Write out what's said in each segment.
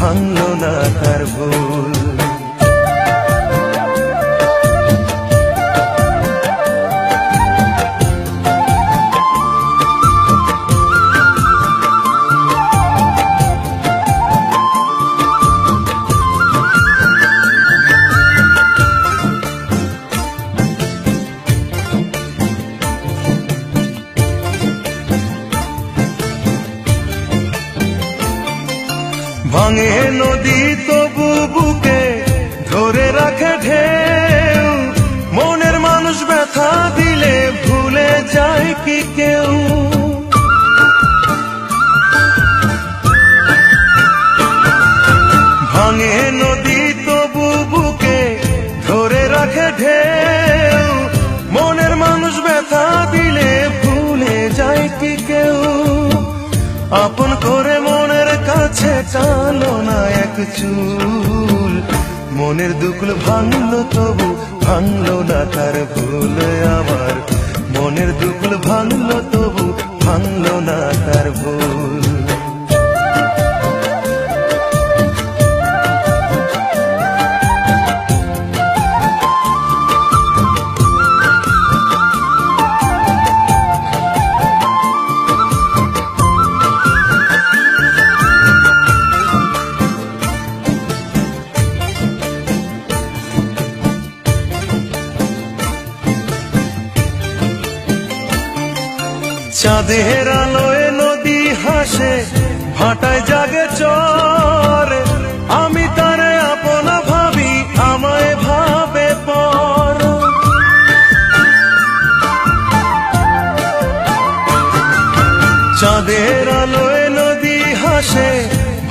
ভাঙলো না তার ভুল। যায় কি কেউ? ভাঙে নদী তবু বুকে ধরে রাখে ঢেউ। মনের মানুষ ব্যথা দিলে ভুলে যায় কি কেউ। আপন করে মনের কাছে টানো না এক চুল। মনের দুকুল ভাঙলো তবু ভাঙলো না তার ভুল আমার মনের দুকুল ভাঙলো তবু ভাঙলো না তার ভুল। ভাটায় জাগে চর। আমি তারে আপনা ভাবি, আমায় ভাবে পর। চাঁদের আলোয় নদী হাসে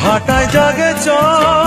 ভাটায় জাগে চর।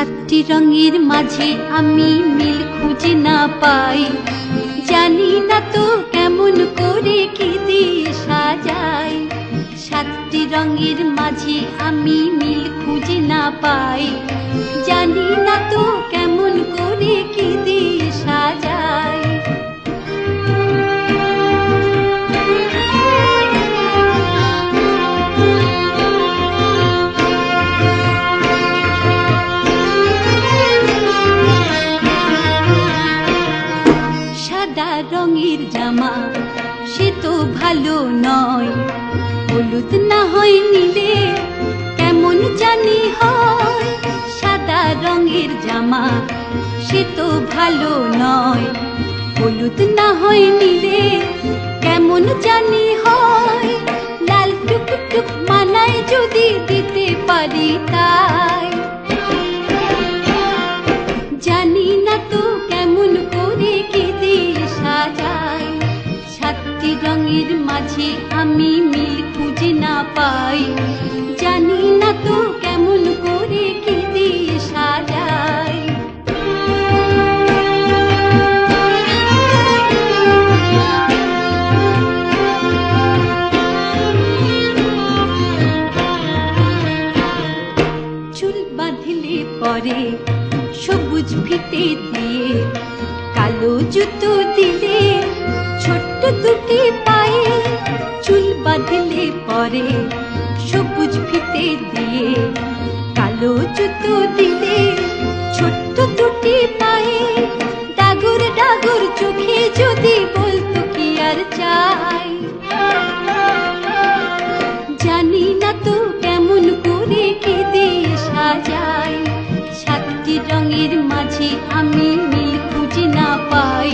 সাতটি রঙের মাঝে আমি মিল খুঁজে না পাই। জানি না তো কেমন করে কি দিয়ে সাজাই। সাতটি রঙের মাঝে আমি মিল খুঁজে না পাই। জানি না তো কেমন করে কি দিয়ে কালো নয়। হলুদ না হয় নিলে, কেমন জানি হয়। সাদা রঙের জামা, সে তো ভালো নয়। হলুদ না হয় নিলে, কেমন জানি হয়। লাল টুক টুক মানায় যদি দিতে পারি তাই। বইয়ের মাঝে আমি মিল খুঁজে না পাই। জানি না তো কেমন করে কি সাজাই। চুল বাঁধলে পরে সবুজ ফিতে দিয়ে, কালো জুতো দিলে ছোট্ট দুটি পা বাঁধলে পরে সবুজ ফিতে দিয়ে, কালো জুতো দিলে ছোট্ট দুটি পায়ে, ডাগর ডাগর চোখে যদি বলতো কি আর চাই? জানি না তো কেমন করে কেঁদে সাজাই, সাতটি রঙের মাঝে আমি মিল খুঁজে না পাই।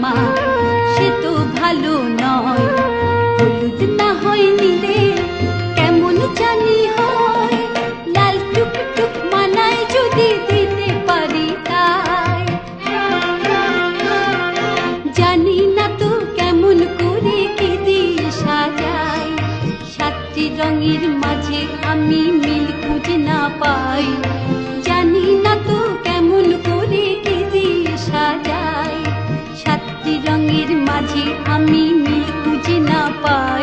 吗？Bye.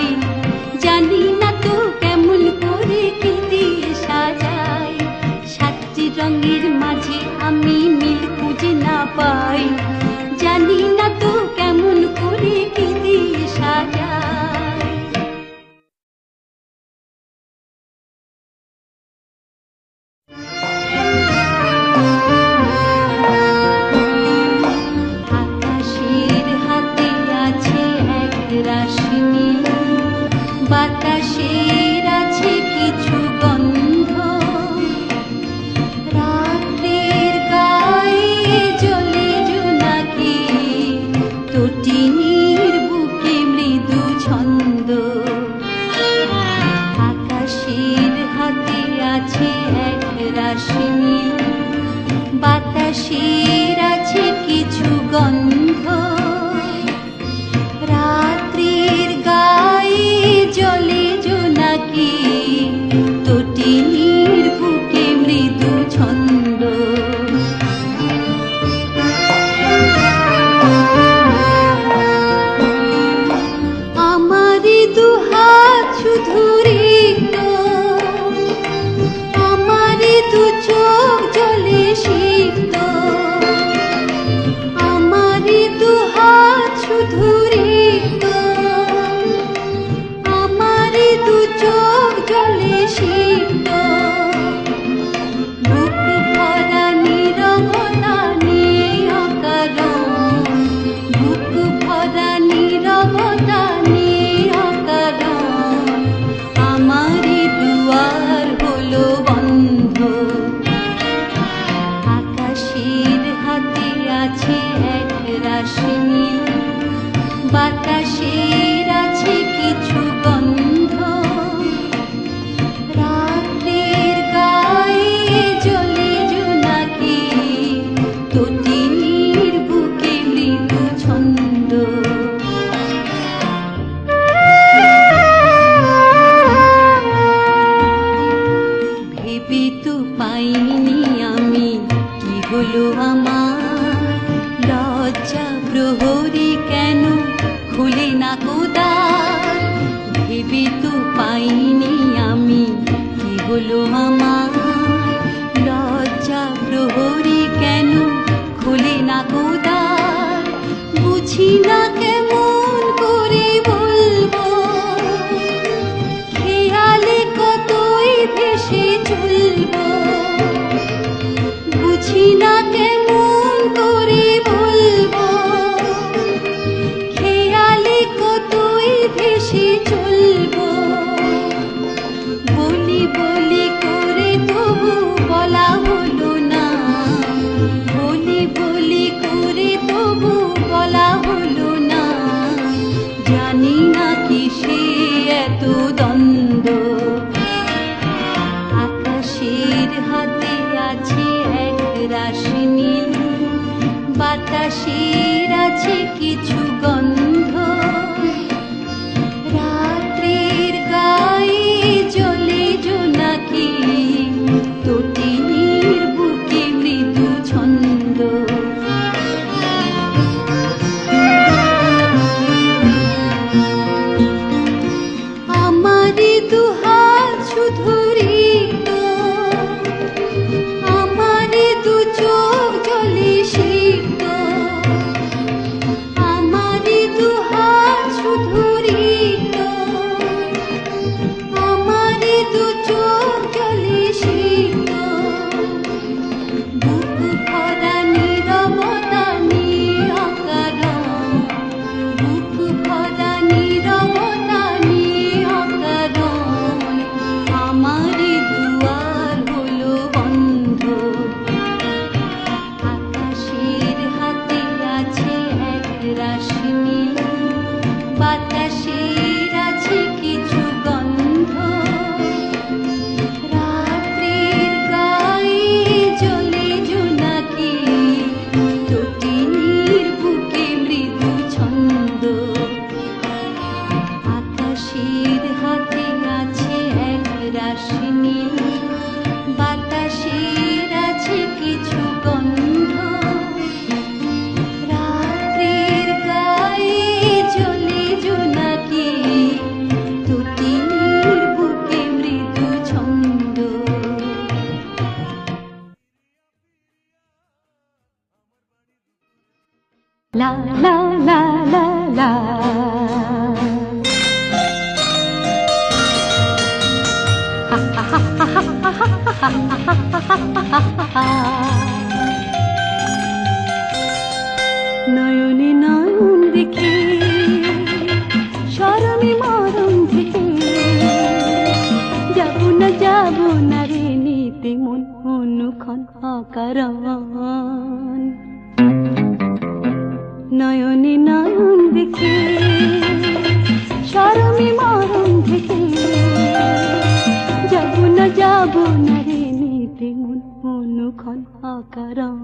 ক্ষণ অকারণ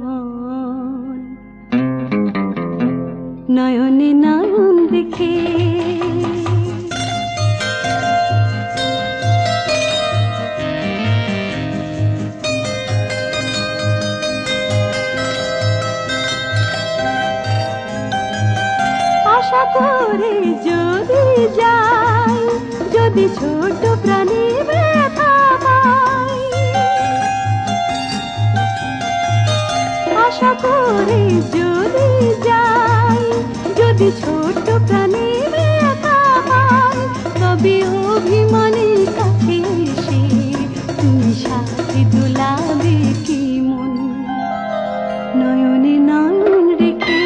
নয়নে নয়ন দেখে আশা করে যদি যাই যদি ছোট করে যদি যাই, যদি ছোট প্রাণী তবে অভিমানে কাছে এসে তুমি সাথে দুলাবে কি মন? নয়নে নয়ন রেখে,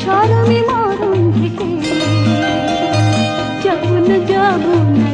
স্মরণে মরণ থেকে যখন যাব না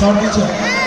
সর্বোচ্চ তোমার